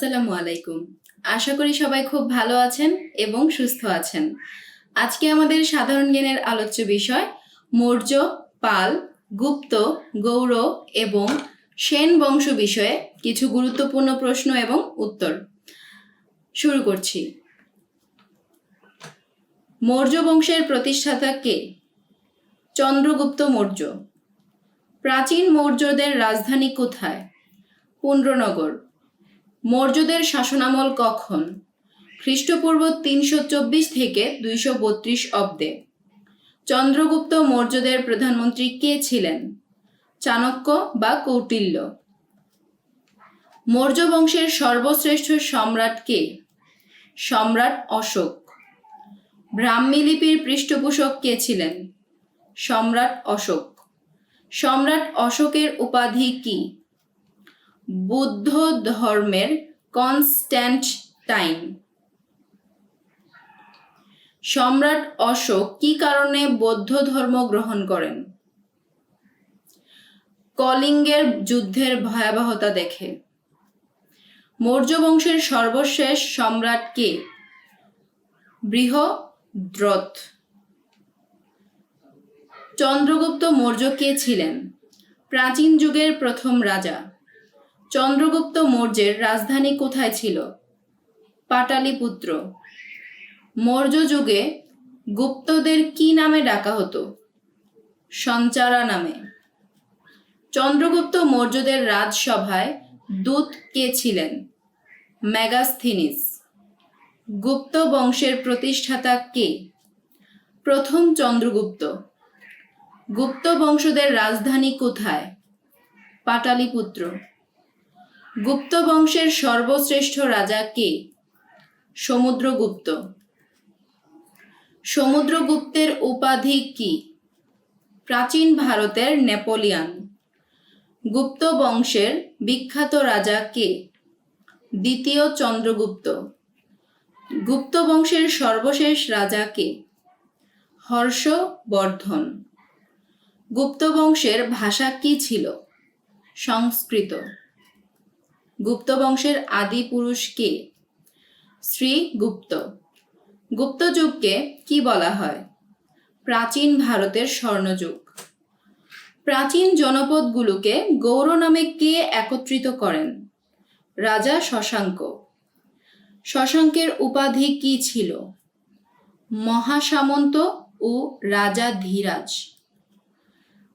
আসসালামু আলাইকুম। আশা করি সবাই খুব ভালো আছেন এবং সুস্থ আছেন। আজকে আমাদের সাধারণ জ্ঞানের আলোচ্য বিষয় মৌর্য, পাল, গুপ্ত গৌড় এবং সেন বংশ বিষয়ে কিছু গুরুত্বপূর্ণ প্রশ্ন এবং উত্তর। শুরু করছি। মৌর্য বংশের প্রতিষ্ঠাতা কে? চন্দ্রগুপ্ত মৌর্য। প্রাচীন মৌর্যদের রাজধানী কোথায়? পুণ্ড্রনগর মৌর্যদের শাসনামল কখন? খ্রিস্টপূর্ব তিনশো চব্বিশ থেকে দুইশো বত্রিশ অব্দে। চন্দ্রগুপ্ত মৌর্যদের প্রধানমন্ত্রী কে ছিলেন? চাণক্য বা কৌটিল্য? মৌর্য বংশের সর্বশ্রেষ্ঠ সম্রাট কে? সম্রাট অশোক। ব্রাহ্মী লিপির পৃষ্ঠপোষক কে ছিলেন? সম্রাট অশোক। সম্রাট অশোকের উপাধি কি? বুদ্ধ ধর্মের কনস্ট্যান্টাইন সম্রাট অশোক কি কারণে বৌদ্ধ ধর্ম গ্রহণ করেন? কলিঙ্গের যুদ্ধের ভয়াবহতা দেখে। মৌর্য বংশের সর্বশেষ সম্রাট কে? বৃহদ্রথ। চন্দ্রগুপ্ত মৌর্য কে ছিলেন? প্রাচীন যুগের প্রথম রাজা। চন্দ্রগুপ্ত মৌর্যের রাজধানী কোথায় ছিল? পাটালিপুত্র। মৌর্য যুগে গুপ্তদের কি নামে ডাকা হতো? সঞ্চারা নামে। চন্দ্রগুপ্ত মৌর্যদের রাজসভায় দূত কে ছিলেন? ম্যাগাস্থিনিস গুপ্ত বংশের প্রতিষ্ঠাতা কে? প্রথম চন্দ্রগুপ্ত। গুপ্ত বংশদের রাজধানী কোথায়? পাটালিপুত্র। গুপ্ত বংশের সর্বশ্রেষ্ঠ রাজা কে? সমুদ্রগুপ্ত। সমুদ্রগুপ্তের উপাধি কি? প্রাচীন ভারতের নেপোলিয়ান। গুপ্ত বংশের বিখ্যাত রাজা কে? দ্বিতীয় চন্দ্রগুপ্ত। গুপ্ত বংশের সর্বশেষ রাজা কে? হর্ষবর্ধন। গুপ্ত বংশের ভাষা কি ছিল? সংস্কৃত। গুপ্ত বংশের আদি পুরুষ কে? শ্রীগুপ্ত গুপ্ত যুগকে কি বলা হয়? প্রাচীন ভারতের স্বর্ণযুগ। প্রাচীন জনপদগুলোকে গৌর নামে কে একত্রিত করেন? রাজা শশাঙ্ক। শশাঙ্কের উপাধি কি ছিল? মহাসামন্ত ও রাজা ধীরাজ।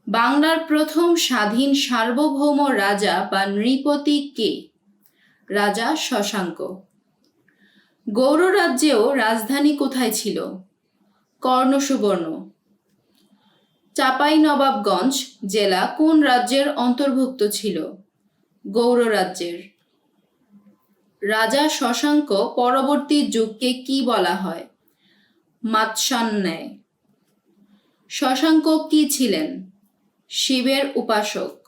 বাংলার প্রথম স্বাধীন সার্বভৌম রাজা বা নৃপতি কে? রাজা শশাঙ্ক। গৌর রাজ্যেও রাজধানী কোথায় ছিল? কর্ণসুবর্ণ। চাপাই নবাবগঞ্জ জেলা কোন রাজ্যের অন্তর্ভুক্ত ছিল? গৌর রাজ্যের রাজা শশাঙ্ক পরবর্তী যুগকে কি বলা হয়? মাৎসান্যায় শশাঙ্ক কি ছিলেন? শিবের উপাসক।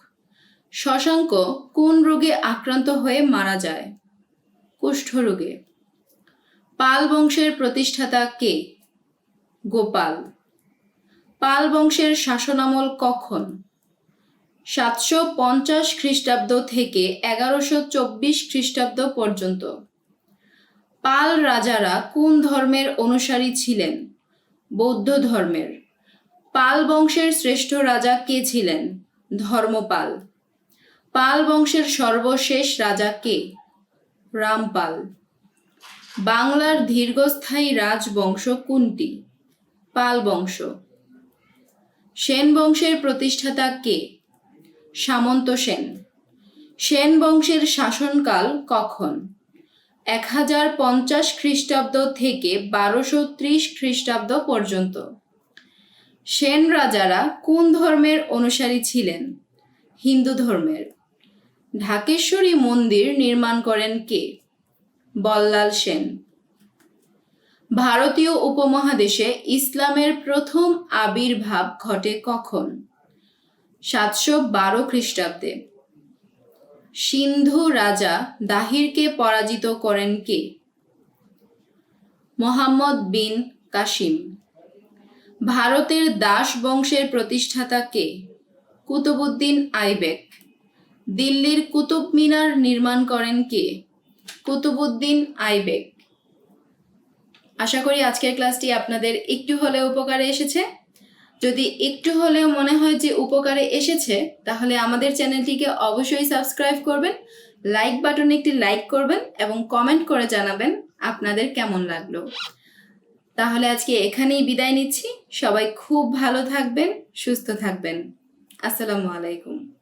শশাঙ্ক কোন রোগে আক্রান্ত হয়ে মারা যায়? কুষ্ঠরোগে পাল বংশের প্রতিষ্ঠাতা কে? গোপাল। পাল বংশের শাসনামল কখন? সাতশো পঞ্চাশ খ্রিস্টাব্দ থেকে এগারোশো চব্বিশ খ্রিস্টাব্দ পর্যন্ত। পাল রাজারা কোন ধর্মের অনুসারী ছিলেন? বৌদ্ধ ধর্মের। পাল বংশের শ্রেষ্ঠ রাজা কে ছিলেন? ধর্মপাল। পাল বংশের সর্বশেষ রাজা কে? রামপাল। বাংলার দীর্ঘস্থায়ী রাজবংশ কোনটি? পাল বংশ। সেন বংশের প্রতিষ্ঠাতা কে? সামন্ত সেন। সেন বংশের শাসনকাল কখন? এক হাজার পঞ্চাশ খ্রিস্টাব্দ থেকে বারোশো ত্রিশ খ্রিস্টাব্দ পর্যন্ত। সেন রাজারা কোন ধর্মের অনুসারী ছিলেন? হিন্দু ধর্মের। ঢাকেশ্বরী মন্দির নির্মাণ করেন কে? বল্লাল সেন। ভারতীয় উপমহাদেশে ইসলামের প্রথম আবির্ভাব ঘটে কখন? সাতশো বারো খ্রিস্টাব্দে। সিন্ধু রাজা দাহিরকে পরাজিত করেন কে? মোহাম্মদ বিন কাসিম। ভারতের দাস বংশের প্রতিষ্ঠাতা কে? কুতুবুদ্দিন আইবেক। দিল্লির কুতুব মিনার নির্মাণ করেন কে? কুতুবুদ্দিন আইবেক আশা করি আজকের ক্লাসটি আপনাদের একটু হলেও উপকারে এসেছে। যদি একটু হলেও মনে হয় যে উপকারে এসেছে, তাহলে আমাদের চ্যানেলটিকে অবশ্যই সাবস্ক্রাইব করবেন, লাইক বাটনে একটি লাইক করবেন এবং কমেন্ট করে জানাবেন আপনাদের কেমন লাগল। তাহলে আজকে এখানেই বিদায় নিচ্ছি। সবাই খুব ভালো থাকবেন, সুস্থ থাকবেন। আসসালামু আলাইকুম।